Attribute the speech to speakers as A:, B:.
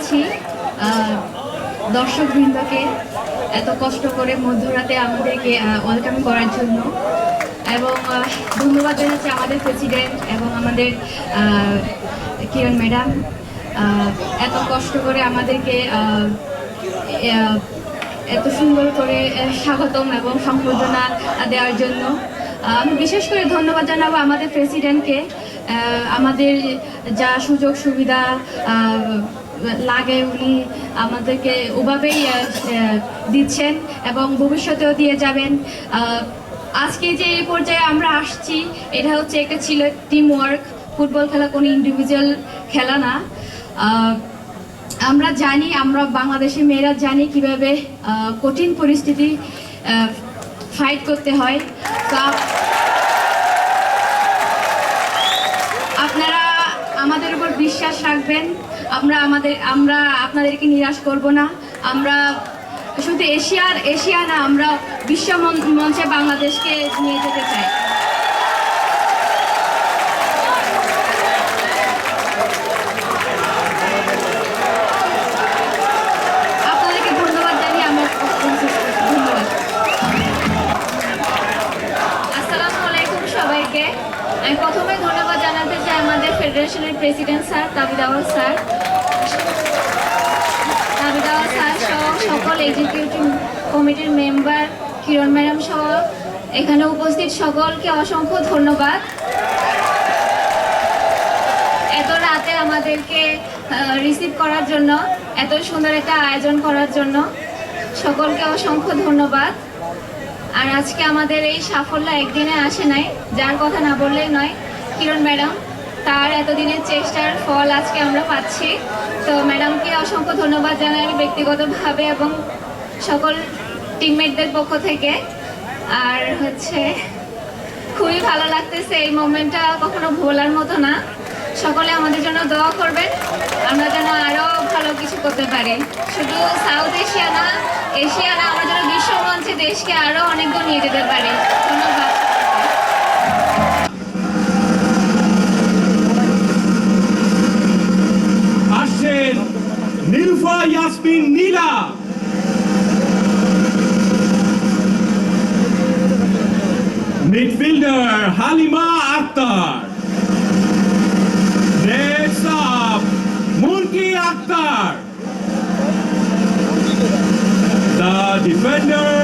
A: জানাচ্ছি দর্শক বৃন্দকে এত কষ্ট করে মধ্যরাতে আমাদেরকে ওয়েলকাম করার জন্য। এবং ধন্যবাদ জানাচ্ছি আমাদের প্রেসিডেন্ট এবং আমাদের কিরণ ম্যাডাম। এত কষ্ট করে আমাদেরকে এত সুন্দর করে স্বাগতম এবং সম্বর্ধনা দেওয়ার জন্য। আমি বিশেষ করে ধন্যবাদ জানাব আমাদের প্রেসিডেন্টকে আমাদের যা সুযোগ সুবিধা লাগে উনি আমাদেরকে ওভাবেই দিচ্ছেন এবং ভবিষ্যতেও দিয়ে যাবেন। আজকে যে এই পর্যায়ে আমরা আসছি, এটা হচ্ছে একটা ছিল টিম ওয়ার্ক ফুটবল খেলা কোনো ইন্ডিভিজুয়াল খেলা না। আমরা জানি, আমরা বাংলাদেশের মেয়েরা জানি কীভাবে কঠিন পরিস্থিতি ফাইট করতে হয়। তো রাখবেন আমরা আমাদের আমরা আপনাদেরকে নিরাশ করব না। আমরা শুধু এশিয়ার এশিয়া না, আমরা বিশ্ব মঞ্চে বাংলাদেশকে নিয়ে যেতে চাই। ফেডারেশনের প্রেসিডেন্ট স্যার তাবিদাওয়ার স্যার। তাবিদাওয়ার স্যার সহ সকল এক্সিকিউটিভ কমিটির মেম্বার কিরণ ম্যাডাম সহ এখানে উপস্থিত সকলকে অসংখ্য ধন্যবাদ। এত রাতে আমাদেরকে রিসিভ করার জন্য, এত সুন্দর একটা আয়োজন করার জন্য সকলকে অসংখ্য ধন্যবাদ। আর আজকে আমাদের এই সাফল্য একদিনে আসে নাই, যার কথা না বললেই নয়, কিরণ ম্যাডাম। তার এতদিনের চেষ্টার ফল আজকে আমরা পাচ্ছি। তো ম্যাডামকে অসংখ্য ধন্যবাদ জানাই ব্যক্তিগতভাবে এবং সকল টিমমেটদের পক্ষ থেকে। আর হচ্ছে, খুবই ভালো লাগতেছে এই মোমেন্টটা কখনো ভোলার মতো না। সকলে আমাদের জন্য দোয়া করবেন, আমরা যেন আরও ভালো কিছু করতে পারি। শুধু সাউথ এশিয়া না এশিয়া না, আমরা যেন বিশ্ব মঞ্চে দেশকে আরও অনেক দূর নিয়ে যেতে পারি। ধন্যবাদ।
B: Yasmin Nila midfielder Halima Akter next up Murki Akter The defender